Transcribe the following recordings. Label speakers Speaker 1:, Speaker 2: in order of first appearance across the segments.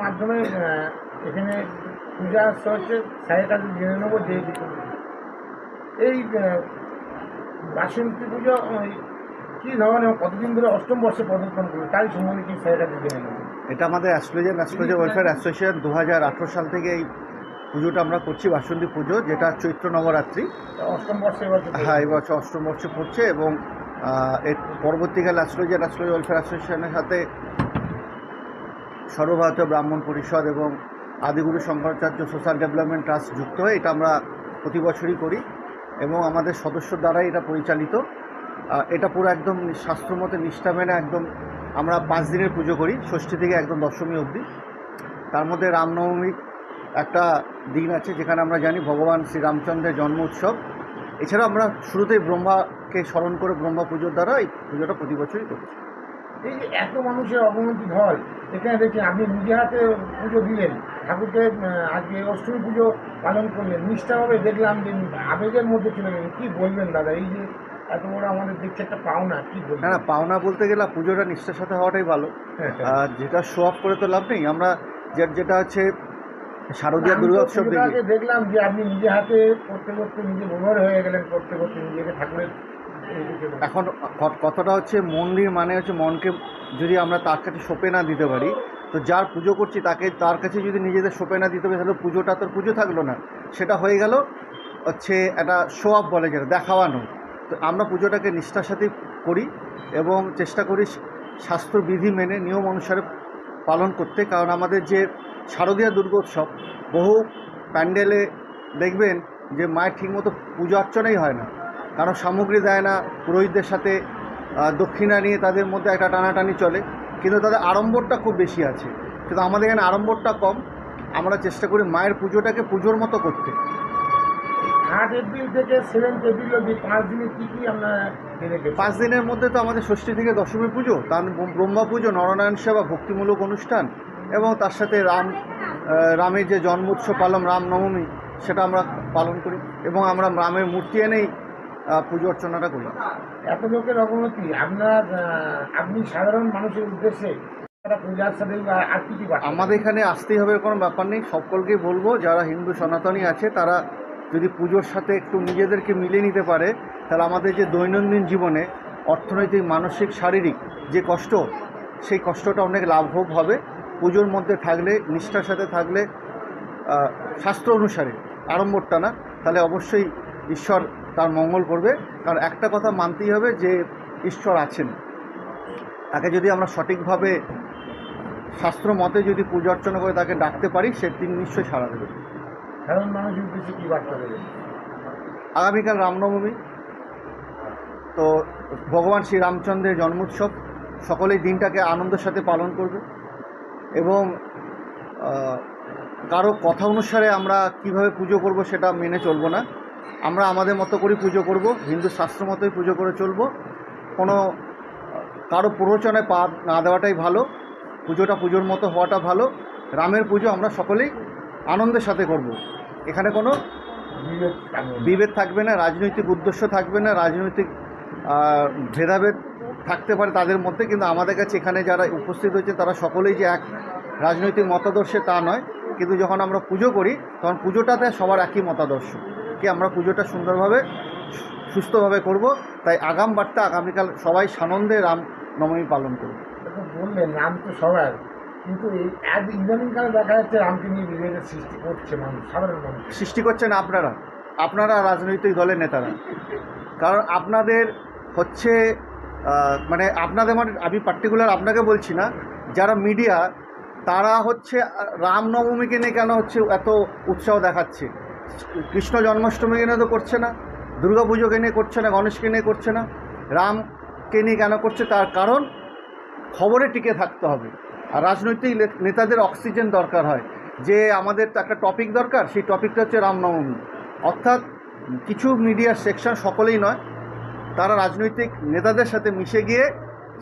Speaker 1: মাধ্যমে এখানে পূজা আসতে হচ্ছে স্যারের কাছে জেনে নেব যে এই বাসন্তী পুজো কী ধরনের কতদিন ধরে অষ্টম বর্ষে পদার্পণ করবে তাই সম্বন্ধে কি স্যারের কাছে জেনে নেব
Speaker 2: এটা আমাদের অ্যাস্ট্রোলজার অ্যাস্ট্রোলজার ওয়েলফেয়ার অ্যাসোসিয়েশন দু হাজার আঠেরো সাল থেকে এই পুজোটা আমরা করছি বাসন্তী পুজো যেটা চৈত্র নবরাত্রি।
Speaker 1: অষ্টম বর্ষে
Speaker 2: হ্যাঁ এবছর অষ্টম বর্ষে পড়ছে এবং এর পরবর্তীকালে অ্যাস্ট্রোলজার অ্যাস্ট্রোলজার ওয়েলফেয়ার অ্যাসোসিয়েশনের সাথে সর্বভারতীয় ব্রাহ্মণ পরিষদ এবং Adiguru Shankaracharya social development trust যুক্ত হয়ে এটা আমরা প্রতি বছরই করি এবং আমাদের সদস্য দ্বারাই এটা পরিচালিত। এটা পুরো একদম শাস্ত্রমতে নিষ্ঠা মেনে একদম আমরা পাঁচ দিনের পুজো করি, ষষ্ঠী থেকে একদম দশমী অবধি। তার মধ্যে রামনবমী একটা দিন আছে যেখানে আমরা জানি ভগবান শ্রীরামচন্দ্রের জন্ম উৎসব। এছাড়া আমরা শুরুতেই ব্রহ্মাকে স্মরণ করে ব্রহ্মা পুজোর দ্বারা এই পুজোটা প্রতি বছরই করি
Speaker 1: এই যে এত মানুষের অবনতি হয় এখানে দেখছি আপনি নিজে হাতে পুজো দিলেন ঠাকুরকে আজকে অষ্টমী পুজো পালন করলেন নিষ্ঠাভাবে দেখলাম যে আবেগের মধ্যে চলে গেলেন। কী বলবেন দাদা এই যে এত বড় আমাদের দেখছে একটা পাওনা কী বলবেন?
Speaker 2: না পাওনা বলতে গেলে পুজোটা নিষ্ঠার সাথে হওয়াটাই ভালো। আর যেটা শো অফ করে তো লাভ নেই আমরা যে- যেটা হচ্ছে শারদীয় দুর্গোৎসব
Speaker 1: দেখলাম যে আপনি নিজে হাতে করতে করতে নিজে ব্যবহার হয়ে গেলেন করতে করতে নিজেকে ঠাকুরের।
Speaker 2: এখন কথাটা হচ্ছে মন্দির মানে হচ্ছে মনকে যদি আমরা তার কাছে সোপে না দিতে পারি, তো যার পুজো করছি তাকে, তার কাছে যদি নিজেদের সোপে না দিতে পারি, তাহলে পুজোটা তোর পুজো থাকল না। সেটা হয়ে গেল হচ্ছে একটা শো অফ বলে যেটা, দেখাওয়ানো। তো আমরা পুজোটাকে নিষ্ঠার সাথে করি এবং চেষ্টা করি শাস্ত্রবিধি মেনে নিয়ম অনুসারে পালন করতে। কারণ আমাদের যে শারদীয় দুর্গোৎসব, বহু প্যান্ডেলে দেখবেন যে মায়ের ঠিকমতো পুজো অর্চনাই হয় না। কারণ সামগ্রী দেয় না পুরোহিতদের সাথে দক্ষিণা নিয়ে তাদের মধ্যে একটা টানাটানি চলে। কিন্তু তাদের আড়ম্বরটা খুব বেশি আছে। কিন্তু আমাদের এখানে আড়ম্বরটা কম। আমরা চেষ্টা করি মায়ের পুজোটাকে পুজোর মতো করতে।
Speaker 1: আট এপ্রিল থেকে সেভেন্থ এপ্রিল অব্দি পাঁচ দিনে কী কী আপনার
Speaker 2: পাঁচ দিনের মধ্যে তো আমাদের ষষ্ঠী থেকে দশমী পুজো তার ব্রহ্মা পুজো নরনারায়ণ সেবা ভক্তিমূলক অনুষ্ঠান এবং তার সাথে রাম রামের যে জন্মোৎসব পালন রামনবমী সেটা আমরা পালন করি এবং আমরা রামের মূর্তি এনেই পুজো অর্চনাটা করি
Speaker 1: এত লোকের অবনতি আপনার আপনি সাধারণ মানুষের উদ্দেশ্যে?
Speaker 2: আমাদের এখানে আসতেই হবে কোনো ব্যাপার নেই সকলকেই বলব যারা হিন্দু সনাতনী আছে তারা যদি পুজোর সাথে একটু নিজেদেরকে মিলিয়ে নিতে পারে তাহলে আমাদের যে দৈনন্দিন জীবনে অর্থনৈতিক মানসিক শারীরিক যে কষ্ট সেই কষ্টটা অনেক লাভব হবে পুজোর মধ্যে থাকলে নিষ্ঠার সাথে থাকলে শাস্ত্র অনুসারে আড়ম্বরটা না তাহলে অবশ্যই ঈশ্বর তার মঙ্গল করবে। কারণ একটা কথা মানতেই হবে যে ঈশ্বর আছেন। তাকে যদি আমরা সঠিকভাবে শাস্ত্র মতে যদি পূজা অর্চনা করে তাকে ডাকতে পারি সে তিনি নিশ্চয়ই সাড়া দেবে।
Speaker 1: সাধারণ মানুষের উদ্দেশ্যে কি বার্তা দেবেন
Speaker 2: আগামীকাল রামনবমী। তো ভগবান শ্রী রামচন্দ্রের জন্মোৎসব সকলেই দিনটাকে আনন্দের সাথে পালন করবে এবং কারও কথা অনুসারে আমরা কীভাবে পুজো করব সেটা মেনে চলবো না। আমরা আমাদের মতো করেই পুজো করব হিন্দু শাস্ত্র মতোই পুজো করে চলবো। কোনো কারও প্ররোচনায় পা না দেওয়াটাই ভালো পুজোটা পুজোর মতো হওয়াটা ভালো। রামের পুজো আমরা সকলেই আনন্দের সাথে করব। এখানে কোনো বিভেদ থাকবে না। রাজনৈতিক উদ্দেশ্য থাকবে না রাজনৈতিক ভেদাভেদ থাকতে পারে তাদের মধ্যে কিন্তু আমাদের কাছে এখানে যারা উপস্থিত হয়েছে তারা সকলেই যে এক রাজনৈতিক মতাদর্শে তা নয়। কিন্তু যখন আমরা পুজো করি তখন পুজোটাতে সবার একই মতাদর্শ। কি আমরা পুজোটা সুন্দরভাবে সুস্থভাবে করব। তাই আগাম বার্তা আগামীকাল সবাই সানন্দে রাম নবমী পালন করব
Speaker 1: বললেন রাম তো সবার কিন্তু আজ ইদানিংকালে দেখা যাচ্ছে রামকে নিয়ে বিভেদের সৃষ্টি করছে মানুষ সাধারণ মানুষ।
Speaker 2: সৃষ্টি করছেন আপনারা আপনারা রাজনৈতিক দলের নেতারা। কারণ আপনাদের হচ্ছে মানে আপনাদের মানে আমি পার্টিকুলার আপনাকে বলছি না যারা মিডিয়া তারা হচ্ছে রামনবমীকে নিয়ে কেন হচ্ছে এত উৎসাহ দেখাচ্ছে? কৃষ্ণ জন্মাষ্টমীকে নিয়ে তো করছে না, দুর্গা পুজোকে নিয়ে করছে না, গণেশকে নিয়ে করছে না, রামকে নিয়ে কেন করছে? তার কারণ খবরে টিকে থাকতে হবে। আর রাজনৈতিক নেতাদের অক্সিজেন দরকার হয়। যে আমাদের তো একটা টপিক দরকার, সেই টপিকটা হচ্ছে রামনবমী। অর্থাৎ কিছু মিডিয়ার সেকশন সকলেই নয়, তারা রাজনৈতিক নেতাদের সাথে মিশে গিয়ে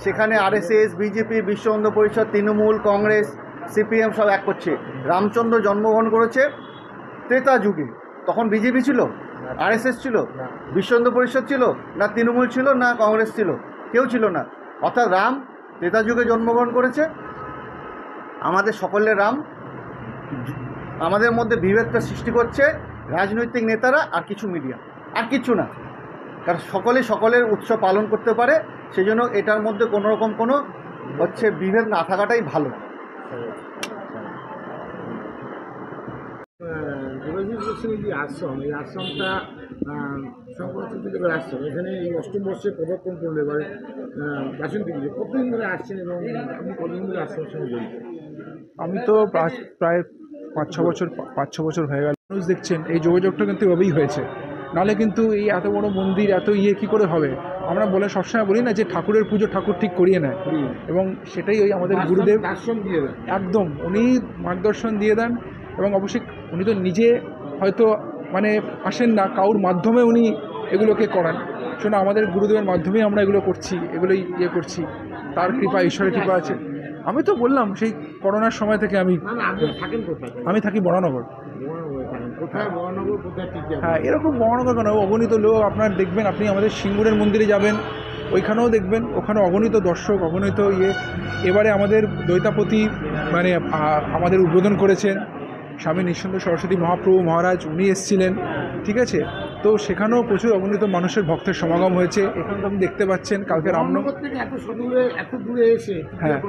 Speaker 2: সেখানে আরএসএস, বিজেপি, বিশ্ব হিন্দু পরিষদ, তৃণমূল, কংগ্রেস, সিপিএম সব এক করছে। রামচন্দ্র জন্মগ্রহণ করেছে ত্রেতা যুগে। তখন বিজেপি ছিল? আরএসএস ছিল?
Speaker 1: না।
Speaker 2: বিশ্ব হিন্দু পরিষদ ছিল? না তৃণমূল ছিল? না কংগ্রেস ছিল? কেউ ছিল না। অর্থাৎ রাম ত্রেতা যুগে জন্মগ্রহণ করেছে। আমাদের সকলের রাম। আমাদের মধ্যে বিভেদটা সৃষ্টি করছে রাজনৈতিক নেতারা আর কিছু মিডিয়া। আর কিছু না। কারণ সকলে সকলের উৎসব পালন করতে পারে। সেজন্য এটার মধ্যে কোনো রকম কোনো হচ্ছে বিভেদ না থাকাটাই ভালো।
Speaker 1: যে আশ্রম এই আশ্রমটা চতুর্থের আশ্রম। এখানে এই অষ্টম বর্ষে পদার্পণ করলে এবারে বাসন্তী পুজো। কতদিন ধরে আসছেন এবং আপনি কতদিন ধরে আশ্রমের সঙ্গে জড়িত?
Speaker 3: আমি তো প্রায়- পাঁচ ছ বছর পাঁচ ছ বছর হয়ে গেল। মানুষ দেখছেন এই যোগাযোগটা কিন্তু এভাবেই হয়েছে। নাহলে কিন্তু এই এত বড় মন্দির এত ইয়ে কী করে হবে? আমরা বলে সবসময় বলি না যে ঠাকুরের পুজো ঠাকুর ঠিক করিয়ে নেয়। এবং সেটাই ওই আমাদের গুরুদেব
Speaker 1: দর্শন দিয়ে দেন।
Speaker 3: একদম উনি মার্গদর্শন দিয়ে দেন। এবং অবশ্যই উনি তো নিজে হয়তো মানে আসেন না কাউর মাধ্যমে উনি এগুলোকে করান। শোনো আমাদের গুরুদেবের মাধ্যমেই আমরা এগুলো করছি এগুলোই ইয়ে করছি। তার কৃপা ঈশ্বরের কৃপা আছে। আমি তো বললাম সেই করোনার সময় থেকে আমি আমি থাকি বরানগর। হ্যাঁ এরকম বরানগর কেন? অগণিত লোক আপনার দেখবেন আপনি আমাদের সিঙ্গুরের মন্দিরে যাবেন ওইখানেও দেখবেন ওখানে অগণিত দর্শক অগণিত ইয়ে। এবারে আমাদের দৈতাপতি মানে আমাদের উদ্বোধন করেছেন। স্বামী নিঃসন্দ সরস্বতী মহাপ্রভু মহারাজ উনি এসেছিলেন ঠিক আছে? তো সেখানেও প্রচুর অগণিত মানুষের ভক্তের সমাগম হয়েছে। এখানে তো আপনি দেখতে পাচ্ছেন কালকে
Speaker 1: রামনগর থেকে এত সুদূরে এত দূরে এসে
Speaker 3: হ্যাঁ,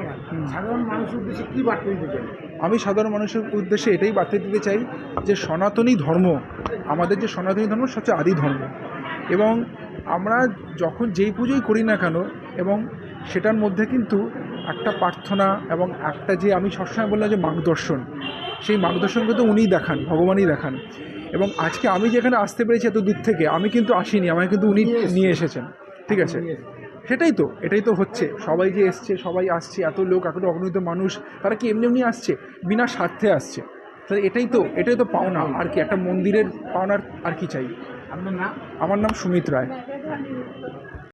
Speaker 1: সাধারণ মানুষের উদ্দেশ্যে কি বার্তা দিতে
Speaker 3: আমি সাধারণ মানুষের উদ্দেশ্যে এটাই বার্তা দিতে চাই যে সনাতনী ধর্ম আমাদের যে সনাতনী ধর্ম সবচেয়ে আদি ধর্ম। এবং আমরা যখন যেই পুজোই করি না কেন এবং সেটার মধ্যে কিন্তু একটা প্রার্থনা এবং একটা যে আমি সবসময় বললাম যে মার্গদর্শন সেই মার্গদর্শন কিন্তু উনিই দেখান ভগবানই দেখান। এবং আজকে আমি যেখানে আসতে পেরেছি এত দূর থেকে আমি কিন্তু আসিনি আমাকে কিন্তু উনি নিয়ে এসেছেন। ঠিক আছে? সেটাই তো এটাই তো হচ্ছে। সবাই যে এসছে সবাই আসছে এত লোক এত অগণিত মানুষ তারা কি এমনি এমনি আসছে? বিনা স্বার্থে আসছে। তাহলে এটাই তো এটাই তো পাওনা। আর কি একটা মন্দিরের পাওনার আর কি চাই?
Speaker 1: আপনার নাম?
Speaker 3: আমার নাম সুমিত রায়।